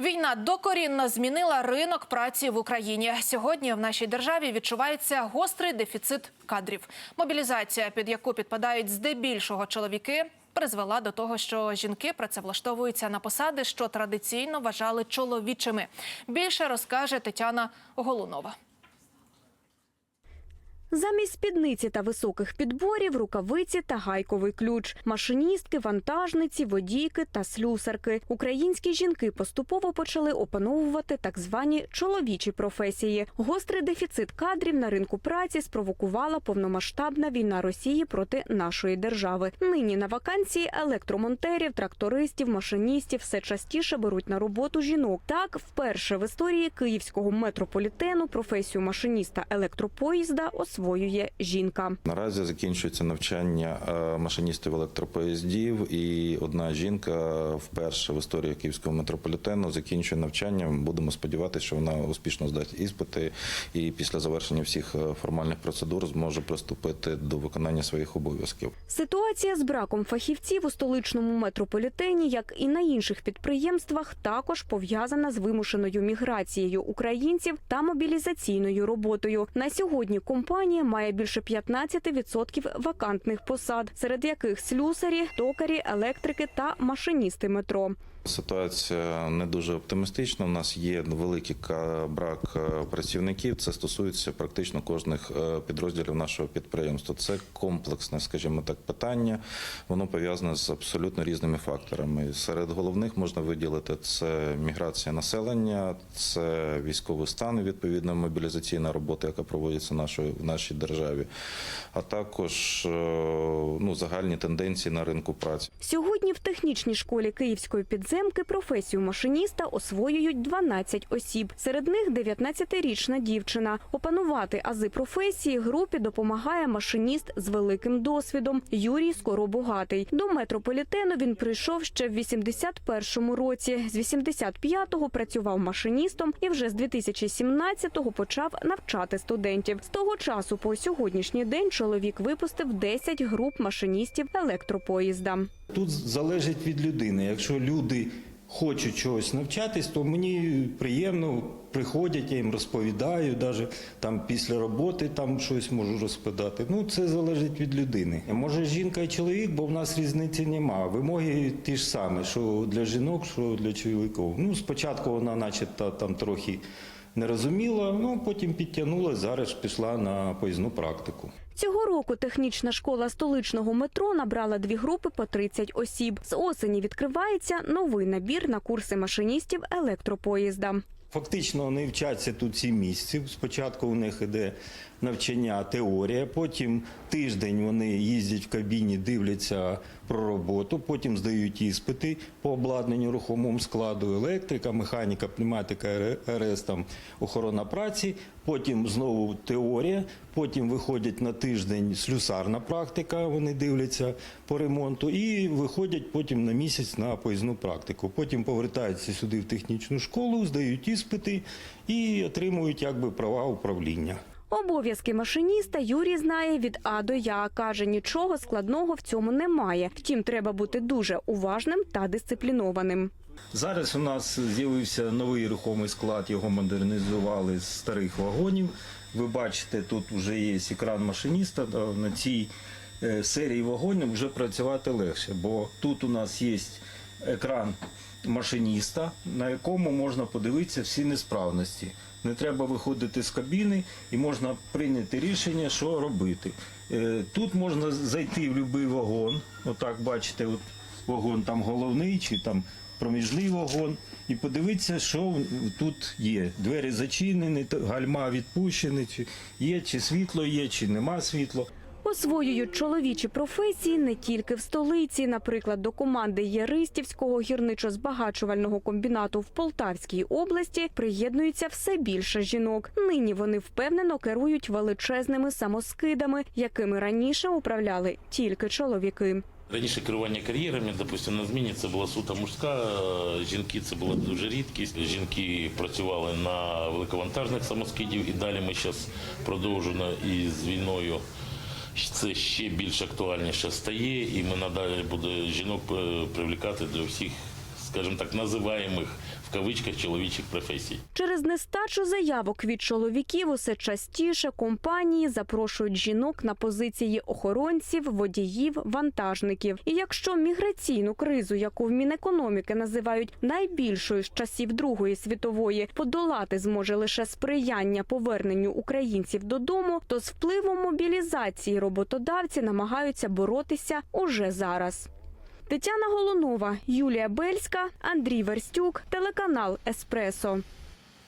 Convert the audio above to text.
Війна докорінно змінила ринок праці в Україні. Сьогодні в нашій державі відчувається гострий дефіцит кадрів. Мобілізація, під яку підпадають здебільшого чоловіки, призвела до того, що жінки працевлаштовуються на посади, що традиційно вважали чоловічими. Більше розкаже Тетяна Голунова. Замість спідниці та високих підборів, рукавиці та гайковий ключ, машиністки, вантажниці, водійки та слюсарки. Українські жінки поступово почали опановувати так звані чоловічі професії. Гострий дефіцит кадрів на ринку праці спровокувала повномасштабна війна Росії проти нашої держави. Нині на вакансії електромонтерів, трактористів, машиністів все частіше беруть на роботу жінок. Так, вперше в історії київського метрополітену професію машиніста електропоїзда освоює жінка. Наразі закінчується навчання е, машиністів електропоїздів, і одна жінка вперше в історії київського метрополітену закінчує навчання. Будемо сподіватися, що вона успішно здасть іспити і після завершення всіх е, формальних процедур зможе приступити до виконання своїх обов'язків. Ситуація з браком фахівців у столичному метрополітені, як і на інших підприємствах, також пов'язана з вимушеною міграцією українців та мобілізаційною роботою. На сьогодні компанія має більше 15% вакантних посад, серед яких слюсарі, токарі, електрики та машиністи метро. Ситуація не дуже оптимістична. У нас є великий брак е, працівників. Це стосується практично кожних е, підрозділів нашого підприємства. Це комплексне, скажімо так, питання. Воно пов'язане з абсолютно різними факторами. Серед головних можна виділити це міграція населення, це військовий стан, відповідно, мобілізаційна робота, яка проводиться нашою в нашій державі, а також е, ну загальні тенденції на ринку праці. Сьогодні в технічній школі Київської підземки професію машиніста освоюють 12 осіб. Серед них 19-річна дівчина. Опанувати ази професії групі допомагає машиніст з великим досвідом Юрій Скоробогатий. До метрополітену він прийшов ще в 81-му році. З 85-го працював машиністом і вже з 2017-го почав навчати студентів. З того часу по сьогоднішній день чоловік випустив 10 груп машиністів електропоїзда. Тут залежить від людини. Якщо люди хочуть чогось навчатись, то мені приємно приходять, я їм розповідаю, навіть там після роботи там щось можу розповідати. Ну це залежить від людини. Може жінка і чоловік, бо в нас різниці нема. Вимоги ті ж самі, що для жінок, що для чоловіків. Ну спочатку вона, начебто, там трохи не розуміла, ну потім підтягнулася, зараз пішла на поїзну практику. Цього року технічна школа столичного метро набрала дві групи по 30 осіб. З осені відкривається новий набір на курси машиністів електропоїзда. Фактично вони вчаться тут сім місяців. Спочатку у них іде навчання теорія, потім тиждень вони їздять в кабіні, дивляться про роботу, потім здають іспити по обладнанню рухомому складу, електрика, механіка, пневматика, РС, там, охорона праці, потім знову теорія, потім виходять на тиждень слюсарна практика, вони дивляться по ремонту, і виходять потім на місяць на поїзну практику. Потім повертаються сюди в технічну школу, здають іспити і отримують якби права управління. Обов'язки машиніста Юрій знає від А до Я. Каже, нічого складного в цьому немає. Втім, треба бути дуже уважним та дисциплінованим. Зараз у нас з'явився новий рухомий склад, його модернізували з старих вагонів. Ви бачите, тут вже є екран машиніста. На цій е, серії вагонів вже працювати легше, бо тут у нас є екран машиніста, на якому можна подивитися всі несправності. Не треба виходити з кабіни і можна прийняти рішення, що робити. Е, Тут можна зайти в будь-який вагон. Отак бачите, от вагон там головний чи там проміжний вагон, і подивитися, що тут є. Двері зачинені, гальма відпущені, чи є, чи світло є, чи нема світла. Освоюють чоловічі професії не тільки в столиці. Наприклад, до команди Єристівського гірничо-збагачувального комбінату в Полтавській області приєднується все більше жінок. Нині вони впевнено керують величезними самоскидами, якими раніше управляли тільки чоловіки. Раніше керування кар'єрами, допустимо, на зміні це була суто мужська. е, Жінки це була дуже рідкість. Жінки працювали на великовантажних самоскидів, і далі ми зараз продовжуємо із війною. Це ще більш актуальніше стає, і ми надалі буде жінок е, привлікати до всіх скажімо так, називаємих в кавичках чоловічих професій. Через нестачу заявок від чоловіків усе частіше компанії запрошують жінок на позиції охоронців, водіїв, вантажників. І якщо міграційну кризу, яку в Мінекономіки називають найбільшою з часів Другої світової, подолати зможе лише сприяння поверненню українців додому, то з впливом мобілізації роботодавці намагаються боротися уже зараз. Тетяна Голунова, Юлія Бельська, Андрій Верстюк, телеканал Еспресо.